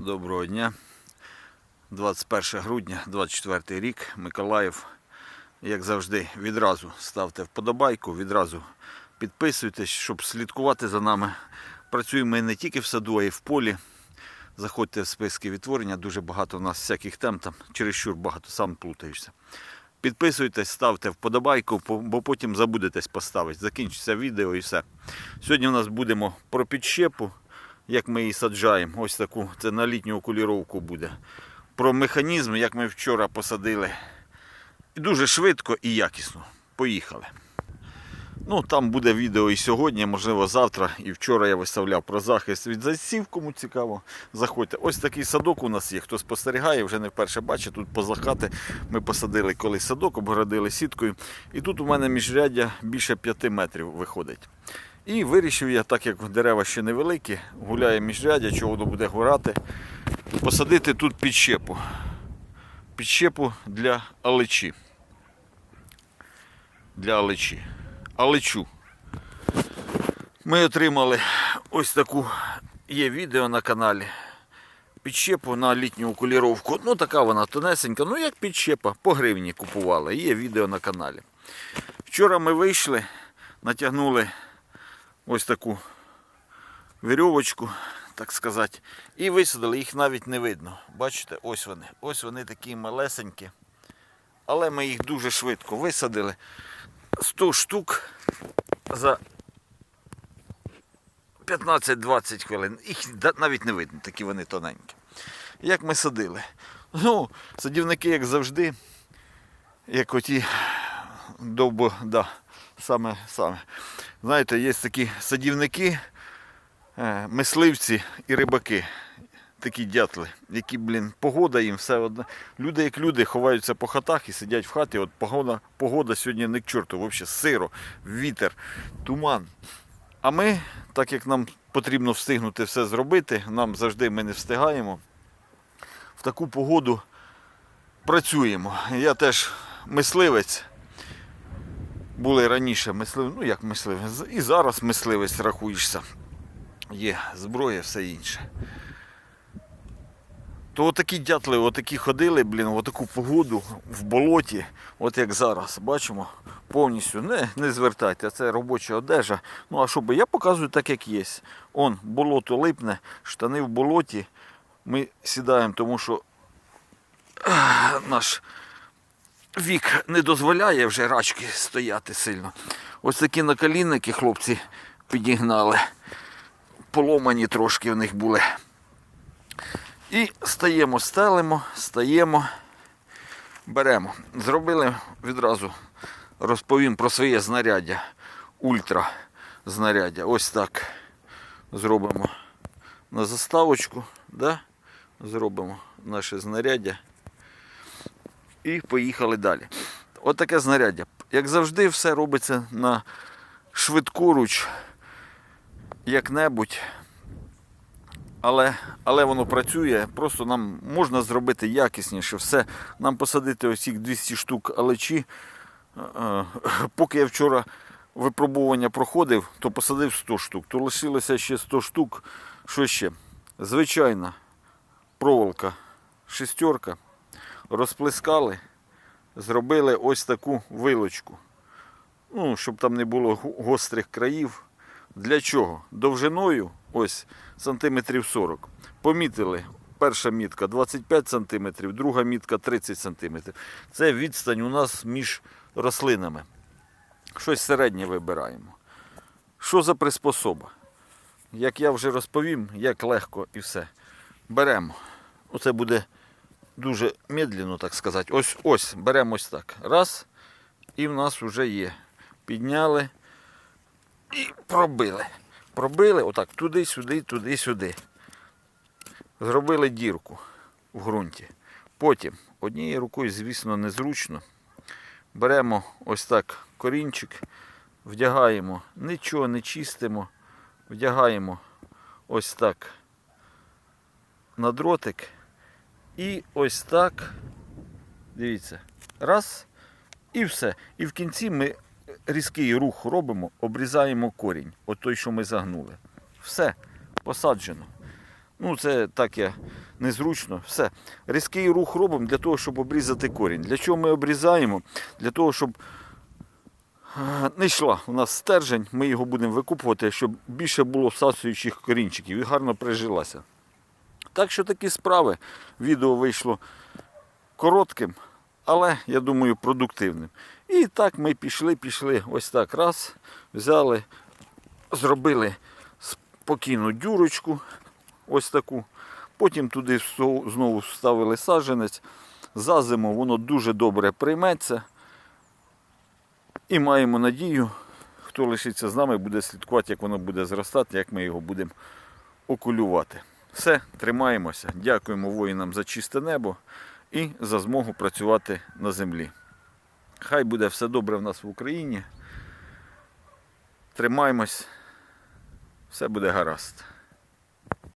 Доброго дня. 21 грудня, 24 рік, Миколаїв. Як завжди, відразу ставте вподобайку, відразу підписуйтесь, щоб слідкувати за нами. Працюємо не тільки в саду, а й в полі. Заходьте в списки відтворення, дуже багато у нас всяких тем, там чересчур багато, сам плутаєшся. Підписуйтесь, ставте вподобайку, бо потім забудетесь поставити. Закінчиться відео і все. Сьогодні у нас будемо про підщепу, як ми її саджаємо. Ось таку, це на літню окуліровку буде. Про механізм, як ми вчора посадили. Дуже швидко і якісно. Поїхали. Ну, там буде відео і сьогодні, можливо, завтра. І вчора я виставляв про захист від зайців, кому цікаво. Заходьте. Ось такий садок у нас є. Хто спостерігає, вже не вперше бачить. Тут поза хати ми посадили колись садок, обгородили сіткою. І тут у мене міжряддя більше 5 метрів виходить. І вирішив я, так як дерева ще невеликі, гуляє міжряддя, чого буде горати, посадити тут підщепу. Підщепу для алечі. Для алечі. Алечу. Ми отримали ось таку є відео на каналі. Підщепу на літню окуліровку. Ну така вона тонесенька, ну як підщепа, по гривні купували. Є відео на каналі. Вчора ми вийшли, натягнули ось таку вірьовочку, так сказати, і висадили, їх навіть не видно. Бачите, ось вони. Ось вони такі малесенькі. Але ми їх дуже швидко висадили. 100 штук за 15-20 хвилин. Їх навіть не видно, такі вони тоненькі. Як ми садили? Ну, садівники, як завжди, як оті довбо, да, саме, саме. Знаєте, є такі садівники, е, мисливці і рибаки. Такі дятли, які, блін, погода їм все одно. Люди, як люди, ховаються по хатах і сидять в хаті. От погода, погода сьогодні не к чорту, взагалі сиро, вітер, туман. А ми, так як нам потрібно встигнути все зробити, нам завжди ми не встигаємо. В таку погоду працюємо. Я теж мисливець. Були раніше мисливець, ну як мисливець, і зараз мисливець рахуєшся. Є зброя, все інше. То отакі дятли, отакі ходили, блін, в таку погоду в болоті, от як зараз, бачимо, повністю не, не звертайте, це робоча одежа. Ну а що би, я показую так, як є. Он, болото липне, штани в болоті. Ми сідаємо, тому що наш вік не дозволяє вже рачки стояти сильно. Ось такі наколінники хлопці підігнали. Поломані трошки в них були. І стаємо, стелимо, стаємо, беремо. Зробили відразу, розповім про своє знаряддя. Ультра знаряддя. Ось так зробимо на заставочку. Да? Зробимо наше знаряддя. І поїхали далі. От таке знаряддя. Як завжди, все робиться на швидкоруч, як-небудь але, але воно працює. Просто нам можна зробити якісніше все. Нам посадити ось цих 200 штук алечі. Е, е, Поки я вчора випробування проходив, то посадив 100 штук. То лишилося ще 100 штук. Що ще? Звичайна проволока, шестерка. Розплескали, зробили ось таку вилочку. Ну, щоб там не було гострих країв. Для чого? Довжиною ось сантиметрів 40. Помітили, перша мітка 25 сантиметрів, друга мітка 30 сантиметрів. Це відстань у нас між рослинами. Щось середнє вибираємо. Що за приспособа? Як я вже розповім, як легко і все. Беремо. Оце буде дуже медленно, так сказати. Ось ось беремо ось так. Раз. І в нас вже є. Підняли і пробили. Пробили отак туди-сюди, туди-сюди. Зробили дірку в ґрунті. Потім однією рукою, звісно, незручно. Беремо ось так корінчик, вдягаємо, нічого не чистимо, вдягаємо ось так на дротик. І ось так, дивіться, раз, і все. І в кінці ми різкий рух робимо, обрізаємо корінь, от той, що ми загнули. Все, посаджено. Ну, це так я незручно. Все. Різкий рух робимо для того, щоб обрізати корінь. Для чого ми обрізаємо? Для того, щоб не йшла у нас стержень, ми його будемо викупувати, щоб більше було всасуючих корінчиків і гарно прижилася. Так що такі справи. Відео вийшло коротким, але я думаю, продуктивним. І так ми пішли, пішли. Ось так раз, взяли, зробили спокійну дюрочку, ось таку. Потім туди знову вставили саджанець. За зиму воно дуже добре прийметься. І маємо надію, хто лишиться з нами, буде слідкувати, як воно буде зростати, як ми його будемо окулювати. Все, тримаємося. Дякуємо воїнам за чисте небо і за змогу працювати на землі. Хай буде все добре в нас в Україні. Тримаємось, все буде гаразд.